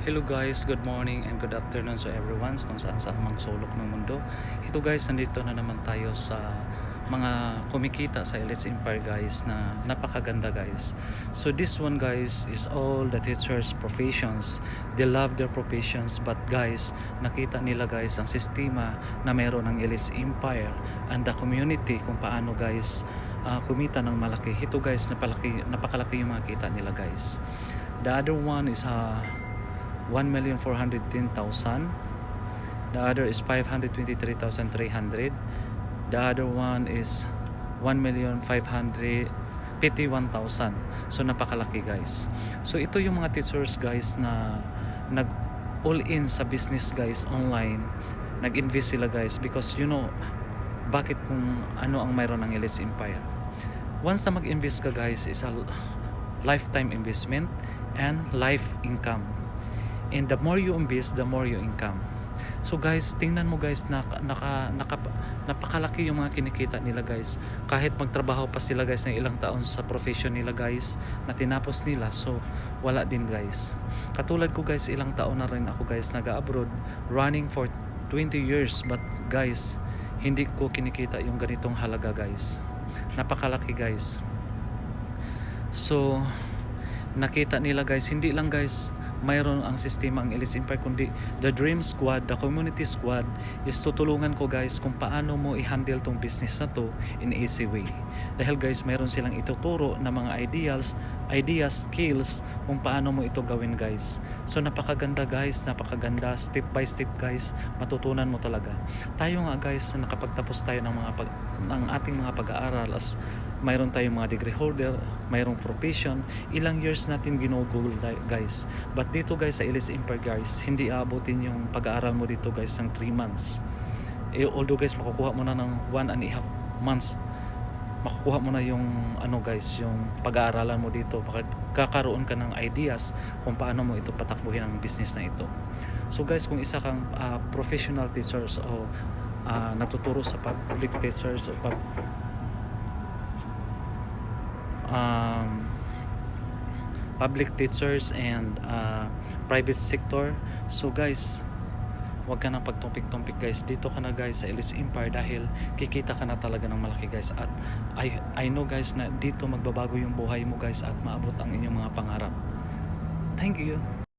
Hello guys, good morning and good afternoon sa everyone kung saan saan mang sulok ng mundo. Ito guys, nandito na naman tayo sa mga kumikita sa Elites Empire guys na napakaganda guys. So this one guys is all the teachers professions. They love their professions but guys, nakita nila guys ang sistema na meron ng Elites Empire and the community kung paano guys ah, kumita ng malaki. Ito guys, napalaki, napakalaki yung mga kita nila guys. The other one is uh, 1,410,000. The other is 523,300. The other one is 1,551,000. So napakalaki guys. So ito yung mga teachers guys na nag all in sa business guys online. Nag-invest sila guys because you know bakit kung ano ang mayroon ng Elites Empire. Once na mag-invest ka guys is a lifetime investment and life income. And the more you invest, the more you income. So guys, tingnan mo guys, naka, naka, naka, napakalaki yung mga kinikita nila guys. Kahit magtrabaho pa sila guys ng ilang taon sa profession nila guys, na tinapos nila, so wala din guys. Katulad ko guys, ilang taon na rin ako guys nag-abroad, running for 20 years, but guys, hindi ko kinikita yung ganitong halaga guys. Napakalaki guys. So, nakita nila guys, hindi lang guys mayroon ang sistema ang Elites Empire kundi the Dream Squad, the Community Squad is tutulungan ko guys kung paano mo i-handle tong business na to in easy way. Dahil guys, mayroon silang ituturo na mga ideals, ideas, skills kung paano mo ito gawin guys. So napakaganda guys, napakaganda step by step guys, matutunan mo talaga. Tayo nga guys, nakapagtapos tayo ng mga pag, ng ating mga pag-aaral as mayroon tayong mga degree holder, mayroong profession, ilang years natin ginugol guys. But dito guys sa Elites Empire guys, hindi aabutin yung pag-aaral mo dito guys ng 3 months. Eh, although guys, makukuha mo na ng 1 and a half months makukuha mo na yung ano guys, yung pag-aaralan mo dito, kakaroon ka ng ideas kung paano mo ito patakbuhin ang business na ito. So guys, kung isa kang ah, professional teachers o ah, nagtuturo sa public teachers o pub, um, public teachers and uh, private sector. So guys, wag ka nang pagtumpik-tumpik guys. Dito ka na guys sa Elites Empire dahil kikita ka na talaga ng malaki guys. At I, I know guys na dito magbabago yung buhay mo guys at maabot ang inyong mga pangarap. Thank you.